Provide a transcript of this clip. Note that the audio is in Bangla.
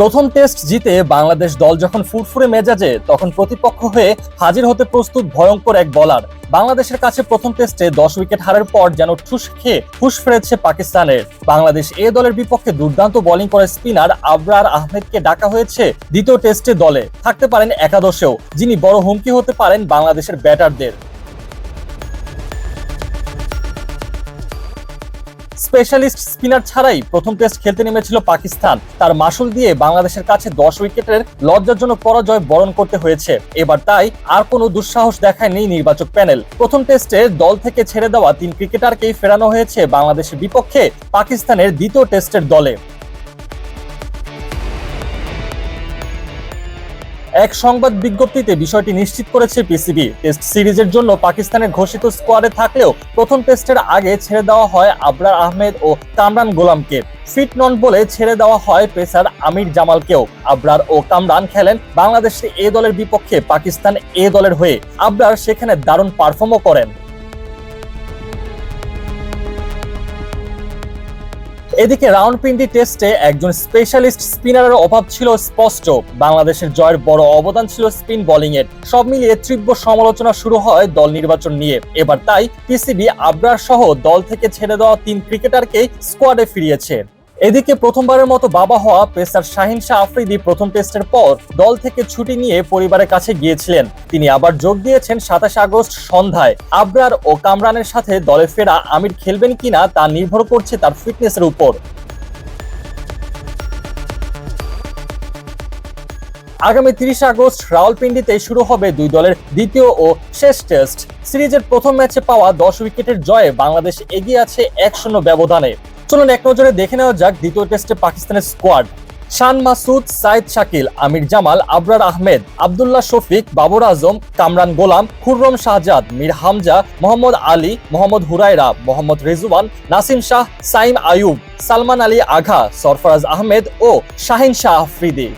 প্রথম টেস্ট জিতে বাংলাদেশ দল যখন ফুরফুরে মেজাজে, তখন প্রতিপক্ষ হয়ে হাজির হতে প্রস্তুত ভয়ঙ্কর এক বলার বাংলাদেশের কাছে প্রথম টেস্টে দশ উইকেট হারের পর যেন ঠুস খেয়ে হুশ ফিরেছে পাকিস্তানের। বাংলাদেশ এ দলের বিপক্ষে দুর্দান্ত বোলিং করে স্পিনার আবরার আহমেদকে ডাকা হয়েছে দ্বিতীয় টেস্টে দলে। থাকতে পারেন একাদশেও, যিনি বড় হুমকি হতে পারেন বাংলাদেশের ব্যাটারদের স্পেশালিস্ট স্পিনার ছাড়াই প্রথম টেস্ট খেলতে নেমেছিল পাকিস্তান। তার মাসুল দিয়ে বাংলাদেশের কাছে দশ উইকেটের লজ্জাজনক পরাজয় বরণ করতে হয়েছে। এবার তাই আর কোনো দুঃসাহস দেখায়নি নির্বাচক প্যানেল। প্রথম টেস্টে দল থেকে ছেড়ে দেওয়া তিন ক্রিকেটারকেই ফেরানো হয়েছে বাংলাদেশের বিপক্ষে পাকিস্তানের দ্বিতীয় টেস্টের দলে। এক সংবাদ বিজ্ঞপ্তিতে বিষয়টি নিশ্চিত করেছে পিসিবি। টেস্ট সিরিজের জন্য পাকিস্তানের ঘোষিত স্কোয়াডে থাকলেও প্রথম টেস্টের আগে ছেড়ে দেওয়া হয় আবরার আহমেদ ও কামরান গোলামকে। ফিট নন বলে ছেড়ে দেওয়া হয় পেসার আমির জামালকেও। আবরার ও কামরান খেলেন বাংলাদেশের এ দলের বিপক্ষে, পাকিস্তান এ দলের হয়ে। আবরার সেখানে দারুণ পারফর্মও করেন। এদিকে রাউন্ড পিন্ডি টেস্টে একজন স্পেশালিস্ট স্পিনারের অভাব ছিল স্পষ্ট। বাংলাদেশের জয়ের বড় অবদান ছিল স্পিন বোলিং এর সব মিলিয়ে তীব্র সমালোচনা শুরু হয় দল নির্বাচন নিয়ে। এবার তাই পিসিবি আবরার সহ দল থেকে ছেড়ে দেওয়া তিন ক্রিকেটারকে স্কোয়াডে ফিরিয়েছে। এদিকে প্রথমবারের মতো বাবা হওয়া পেসার শাহিন শাহ আফ্রিদি প্রথম টেস্টের পর দল থেকে ছুটি নিয়ে পরিবারের কাছে গিয়েছিলেন। তিনি আবার যোগ দিয়েছেন সাতাশে আগস্ট সন্ধ্যায়। আবরার ও কামরানের সাথে দলে ফেরা আমির খেলবেন কিনা তা নির্ভর করছে তার ফিটনেসের উপর। আগামী তিরিশ আগস্ট রাওয়ালপিন্ডিতে শুরু হবে দুই দলের দ্বিতীয় ও শেষ টেস্ট। সিরিজের প্রথম ম্যাচে পাওয়া দশ উইকেটের জয়ে বাংলাদেশ এগিয়ে আছে এক শূন্য ব্যবধানে। চলুন এক নজরে দেখে নেওয়া যাক দ্বিতীয় টেস্টে পাকিস্তানের স্কোয়াড শান মাসুদ, সাইদ শাকিল, আমির জামাল, আবরার আহমেদ, আবদুল্লাহ শফিক, বাবর আজম, কামরান গোলাম, খুররম শাহজাদ, মীর হামজা, মোহাম্মদ আলী, মোহাম্মদ হুরাইরা মোহাম্মদ রেজুয়ান নাসিম শাহ, সাইম আয়ুব, সালমান আলী আঘা, সরফরাজ আহমেদ ও শাহিন শাহ আফ্রিদি।